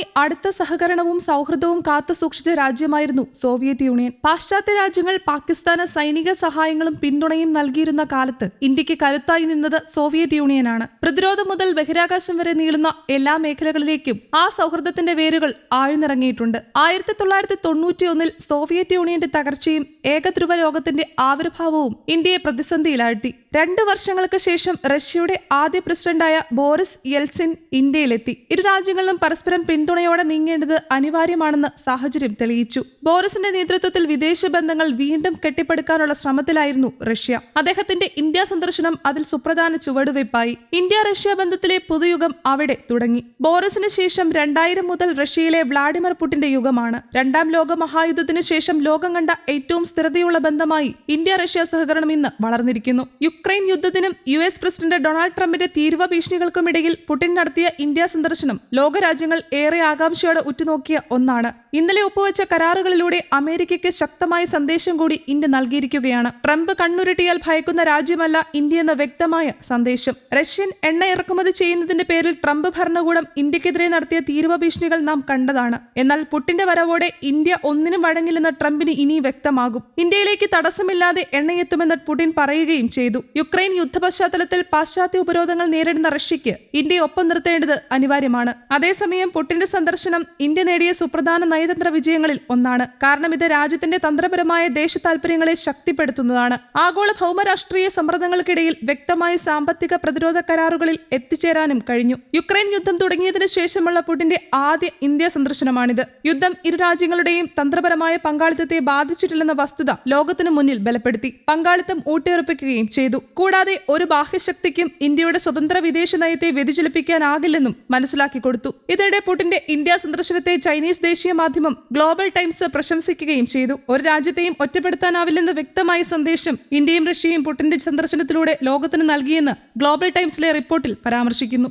ഇന്ത്യയുമായി അടുത്ത സഹകരണവും സൗഹൃദവും കാത്തു സൂക്ഷിച്ച രാജ്യമായിരുന്നു സോവിയറ്റ് യൂണിയൻ. പാശ്ചാത്യ രാജ്യങ്ങൾ പാകിസ്ഥാന് സൈനിക സഹായങ്ങളും പിന്തുണയും നൽകിയിരുന്ന കാലത്ത് ഇന്ത്യയ്ക്ക് കരുത്തായി നിന്നത് സോവിയറ്റ് യൂണിയനാണ്. പ്രതിരോധം മുതൽ ബഹിരാകാശം വരെ നീളുന്ന എല്ലാ മേഖലകളിലേക്കും ആ സൗഹൃദത്തിന്റെ വേരുകൾ ആഴ്ന്നിറങ്ങിയിട്ടുണ്ട്. ആയിരത്തി തൊള്ളായിരത്തി തൊണ്ണൂറ്റിയൊന്നിൽ സോവിയറ്റ് യൂണിയന്റെ തകർച്ചയും ഏകധ്രുവ ലോകത്തിന്റെ ആവിർഭാവവും ഇന്ത്യയെ പ്രതിസന്ധിയിലാഴ്ത്തി. രണ്ടു വർഷങ്ങൾക്ക് ശേഷം റഷ്യയുടെ ആദ്യ പ്രസിഡന്റായ ബോറിസ് യെൽസിൻ ഇന്ത്യയിലെത്തി. ഇരു രാജ്യങ്ങളിലും പരസ്പരം പിന്തുണയോടെ നീങ്ങേണ്ടത് അനിവാര്യമാണെന്ന് സാഹചര്യം തെളിയിച്ചു. ബോറിസിന്റെ നേതൃത്വത്തിൽ വിദേശ ബന്ധങ്ങൾ വീണ്ടും കെട്ടിപ്പടുക്കാനുള്ള ശ്രമത്തിലായിരുന്നു റഷ്യ. അദ്ദേഹത്തിന്റെ ഇന്ത്യ സന്ദർശനം അതിൽ സുപ്രധാന ചുവടുവയ്പായി. ഇന്ത്യ റഷ്യ ബന്ധത്തിലെ പുതുയുഗം അവിടെ തുടങ്ങി. ബോറിസിന് ശേഷം രണ്ടായിരം മുതൽ റഷ്യയിലെ വ്ളാഡിമിർ പുടിന്റെ യുഗമാണ്. രണ്ടാം ലോക മഹായുദ്ധത്തിന് ശേഷം ലോകം കണ്ട ഏറ്റവും സ്ഥിരതയുള്ള ബന്ധമായി ഇന്ത്യ റഷ്യ സഹകരണം ഇന്ന് വളർന്നിരിക്കുന്നു. യുക്രൈൻ യുദ്ധത്തിനും യു എസ് പ്രസിഡന്റ് ഡൊണാൾഡ് ട്രംപിന്റെ തീരുവ ഭീഷണികൾക്കുമിടയിൽ പുടിൻ നടത്തിയ ഇന്ത്യ സന്ദർശനം ലോകരാജ്യങ്ങൾ ഏറെ ആകാംക്ഷയോടെ ഉറ്റുനോക്കിയ ഒന്നാണ്. ഇന്നലെ ഒപ്പുവെച്ച കരാറുകളിലൂടെ അമേരിക്കയ്ക്ക് ശക്തമായ സന്ദേശം കൂടി ഇന്ത്യ നൽകിയിരിക്കുകയാണ്. ട്രംപ് കണ്ണുരുട്ടിയാൽ ഭയക്കുന്ന രാജ്യമല്ല ഇന്ത്യ എന്ന വ്യക്തമായ സന്ദേശം. റഷ്യൻ എണ്ണ ഇറക്കുമതി ചെയ്യുന്നതിന്റെ പേരിൽ ട്രംപ് ഭരണകൂടം ഇന്ത്യക്കെതിരെ നടത്തിയ തീരുവ ഭീഷണികൾ നാം കണ്ടതാണ്. എന്നാൽ പുട്ടിന്റെ വരവോടെ ഇന്ത്യ ഒന്നിനും വഴങ്ങില്ലെന്ന് ട്രംപിന് ഇനി വ്യക്തമാകും. ഇന്ത്യയിലേക്ക് തടസ്സമില്ലാതെ എണ്ണയെത്തുമെന്ന് പുടിൻ പറയുകയും ചെയ്തു. യുക്രൈൻ യുദ്ധ പശ്ചാത്തലത്തിൽ പാശ്ചാത്യ ഉപരോധങ്ങൾ നേരിടുന്ന റഷ്യയ്ക്ക് ഇന്ത്യയെ ഒപ്പം നിർത്തേണ്ടത് അനിവാര്യമാണ്. അതേസമയം പുട്ടിന്റെ സന്ദർശനം ഇന്ത്യ നേടിയ സുപ്രധാന നയതന്ത്ര വിജയങ്ങളിൽ ഒന്നാണ്. കാരണം ഇത് രാജ്യത്തിന്റെ തന്ത്രപരമായ ദേശ താൽപര്യങ്ങളെ ശക്തിപ്പെടുത്തുന്നതാണ്. ആഗോള ഭൗമരാഷ്ട്രീയ സമ്മർദ്ദങ്ങൾക്കിടയിൽ വ്യക്തമായ സാമ്പത്തിക പ്രതിരോധ കരാറുകളിൽ എത്തിച്ചേരാനും കഴിഞ്ഞു. യുക്രൈൻ യുദ്ധം തുടങ്ങിയതിനു ശേഷമുള്ള പുടിന്റെ ആദ്യ ഇന്ത്യ സന്ദർശനമാണിത്. യുദ്ധം ഇരു രാജ്യങ്ങളുടെയും തന്ത്രപരമായ പങ്കാളിത്തത്തെ ബാധിച്ചിട്ടില്ലെന്ന വസ്തുത ലോകത്തിനു മുന്നിൽ ബലപ്പെടുത്തി. പങ്കാളിത്തം ഊട്ടിയുറപ്പിക്കുകയും ചെയ്തു. കൂടാതെ ഒരു ബാഹ്യശക്തിക്കും ഇന്ത്യയുടെ സ്വതന്ത്ര വിദേശ നയത്തെ വ്യതിചലിപ്പിക്കാനാകില്ലെന്നും മനസ്സിലാക്കി കൊടുത്തു. ഇതിനിടെ പുടിന്റെ ഇന്ത്യ സന്ദർശനത്തെ ചൈനീസ് ദേശീയ മാധ്യമം ഗ്ലോബൽ ടൈംസ് പ്രശംസിക്കുകയും ചെയ്തു. ഒരു രാജ്യത്തെയും ഒറ്റപ്പെടുത്താനാവില്ലെന്ന വ്യക്തമായ സന്ദേശം ഇന്ത്യയും റഷ്യയും പുടിന്റെ സന്ദർശനത്തിലൂടെ ലോകത്തിന് നൽകിയെന്ന് ഗ്ലോബൽ ടൈംസിലെ റിപ്പോർട്ടിൽ പരാമർശിക്കുന്നു.